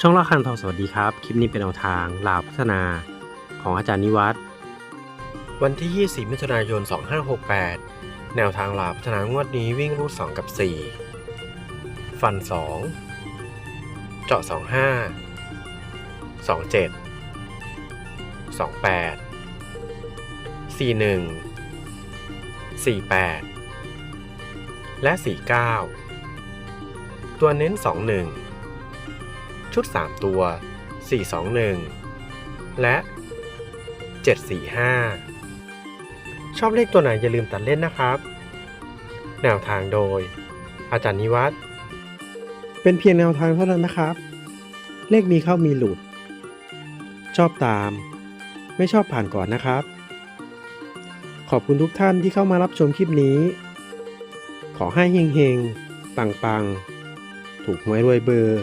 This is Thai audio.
ช่องละคันทองสวัสดีครับ คลิปนี้เป็นแนวทางลาวพัฒนาของอาจารย์นิวัฒน์วันที่24มิถุนายน 2568 แนวทางลาวพัฒนางวดนี้วิ่งรูด 2 กับ 4 ฟัน 2 เจาะ 25 27 28 41 48 และ 49 ตัวเน้น 21 ชุด 3 ตัว 421 และ 745 ชอบเลขตัวไหนอย่าลืมตัดเล่นนะครับ แนวทางโดย อาจารย์นิวัฒน์เป็นเพียงแนวทางเท่านั้นนะครับ เลขมีเข้ามีหลุด ชอบตาม ไม่ชอบผ่านก่อนนะครับ ขอบคุณทุกท่านที่เข้ามารับชมคลิปนี้ ขอให้เฮงๆ ปังๆ ถูกหวยรวยเบอร์